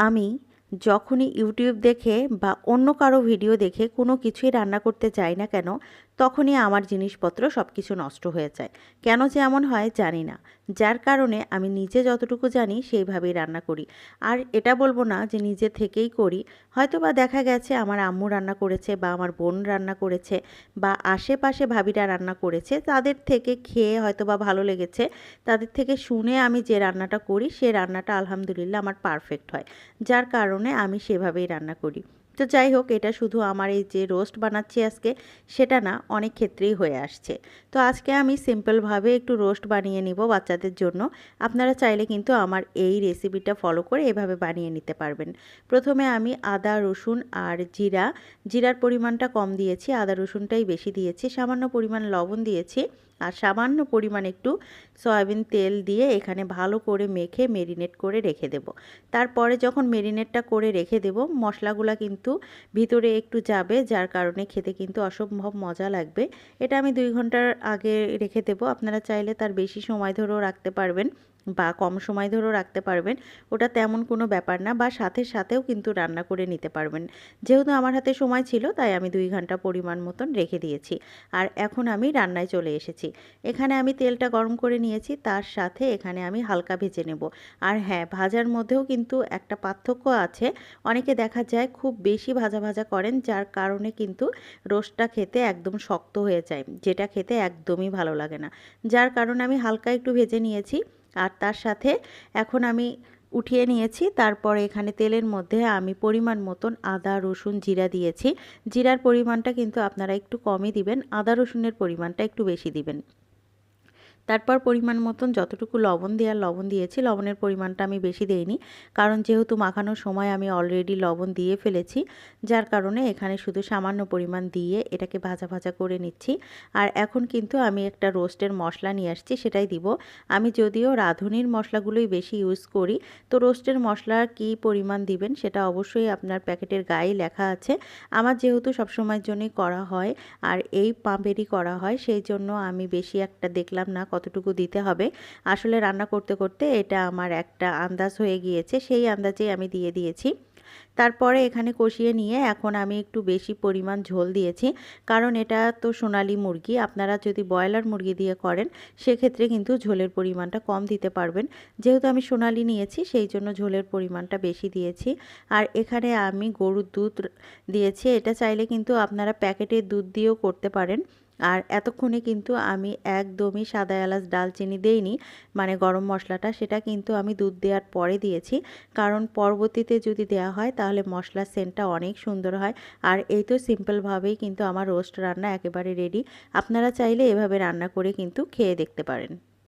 আমি যখনই ইউটিউব দেখে বা অন্য কারও ভিডিও দেখে কোনো কিছুই রান্না করতে যাই না কেন, তখনই আমার জিনিসপত্র সব কিছু নষ্ট হয়ে যায়। কেন যে এমন হয় জানি না। যার কারণে আমি নিজে যতটুকু জানি সেইভাবেই রান্না করি। আর এটা বলব না যে নিজে থেকেই করি। হয়তো বা দেখা গেছে আমার আম্মু রান্না করেছে বা আমার বোন রান্না করেছে বা আশেপাশে ভাবিরা রান্না করেছে, তাদের থেকে খেয়ে হয়তো বা ভালো লেগেছে। তাদের থেকে শুনে আমি যে রান্নাটা করি, সে রান্নাটা আলহামদুলিল্লাহ আমার পারফেক্ট হয়। যার কারণে আমি সেভাবেই রান্না করি। তো যাই হোক, এটা শুধু আমার এই যে রোস্ট বানাচ্ছি আজকে, সেটা না, অনেক ক্ষেত্রেই হয়ে আসছে। তো আজকে আমি সিম্পলভাবে একটু রোস্ট বানিয়ে নিব বাচ্চাদের জন্য। আপনারা চাইলে কিন্তু আমার এই রেসিপিটা ফলো করে এভাবে বানিয়ে নিতে পারবেন। প্রথমে আমি আদা, রসুন আর জিরা। জিরার পরিমাণটা কম দিয়েছি, আদা, রসুনটাই বেশি দিয়েছি। সামান্য পরিমাণ লবণ দিয়েছি। আর সামান্য পরিমাণ একটু সয়াবিন তেল দিয়ে এখানে ভালো করে মেখে মেরিনেট করে রেখে দেব। তারপরে যখন মেরিনেটটা করে রেখে দেব, মশলাগুলো কিন্তু ভিতরে একটু যাবে, যার কারণে খেতে কিন্তু অসম্ভব মজা লাগবে। এটা আমি দুই ঘণ্টার আগে রেখে দেব। আপনারা চাইলে তার বেশি সময় ধরেও রাখতে পারবেন। বা কম সময় ধরেও রাখতে পারবেন। ওটা তেমন কোনো ব্যাপার না বা সাথে সাথেও কিন্তু রান্না করে নিতে পারবেন। যেহেতু আমার হাতে সময় ছিল, তাই আমি দুই ঘণ্টা পরিমাণ মতন রেখে দিয়েছি। আর এখন আমি রান্নায় চলে এসেছি। এখানে আমি তেলটা গরম করে নিয়েছি, তার সাথে এখানে আমি হালকা ভেজে নেব। আর হ্যাঁ ভাজার মধ্যেও কিন্তু একটা পার্থক্য আছে। অনেকে দেখা যায় খুব বেশি ভাজা ভাজা করেন, যার কারণে কিন্তু রোস্টটা খেতে একদম শক্ত হয়ে যায়, যেটা খেতে একদমই ভালো লাগে না। যার কারণে আমি হালকা একটু ভেজে নিয়েছি। আর তার সাথে এখন আমি উঠিয়ে নিয়েছি। তারপরে এখানে তেলের মধ্যে আমি পরিমাণ মতন আদা, রসুন, জিরা দিয়েছি। জিরার পরিমাণটা কিন্তু আপনারা একটু কমই দিবেন, আদা, রসুনের পরিমাণটা একটু বেশি দিবেন। তারপর পরিমাণ মতন যতটুকু লবণ দেওয়ার লবণ দিয়েছি, লবণের পরিমাণটা আমি বেশি দেইনি। কারণ যেহেতু মাখানোর সময় আমি অলরেডি লবণ দিয়ে ফেলেছি, যার কারণে এখানে শুধু সামান্য পরিমাণ দিয়ে এটাকে ভাজা ভাজা করে নিচ্ছি। আর এখন কিন্তু আমি একটা রোস্টের মশলা নিয়ে আসছি, সেটাই দিব। আমি যদিও রাঁধুনির মশলাগুলোই বেশি ইউজ করি, তো রোস্টের মশলা কি পরিমাণ দিবেন সেটা অবশ্যই আপনার প্যাকেটের গায়ে লেখা আছে। আমার যেহেতু সবসময়ের জন্যই করা হয়, আর এই পাম্পেরই করা হয়, সেই জন্য আমি বেশি একটা দেখলাম না কতটুকু দিতে হবে। আসলে রান্না করতে করতে এটা আমার একটা আন্দাজ হয়ে গিয়েছে, সেই আন্দাজেই আমি দিয়ে দিয়েছি। তারপরে এখানে কষিয়ে নিয়ে এখন আমি একটু বেশি পরিমাণ ঝোল দিয়েছি, কারণ এটা তো সোনালি মুরগি, আপনারা যদি ব্রয়লার মুরগি দিয়ে করেন, সেক্ষেত্রে কিন্তু ঝোলের পরিমাণটা কম দিতে পারবেন। যেহেতু আমি সোনালি নিয়েছি, সেই জন্য ঝোলের পরিমাণটা বেশি দিয়েছি। আর এখানে আমি গরুর দুধ দিয়েছি, এটা চাইলে কিন্তু আপনারা প্যাকেটের দুধ দিয়েও করতে পারেন। আর এতক্ষণে কিন্তু আমি একদমই সাদা এলাচ ডালচিনি দেইনি মানে গরম মশলাটা, সেটা কিন্তু আমি দুধ দেওয়ার পরে দিয়েছি। কারণ পরবর্তীতে যদি দেওয়া হয়, তাহলে মশলার সেন্টটা অনেক সুন্দর হয়। আর এই তো সিম্পলভাবেই কিন্তু আমার রোস্ট রান্না একেবারে রেডি। আপনারা চাইলে এভাবে রান্না করে কিন্তু খেয়ে দেখতে পারেন।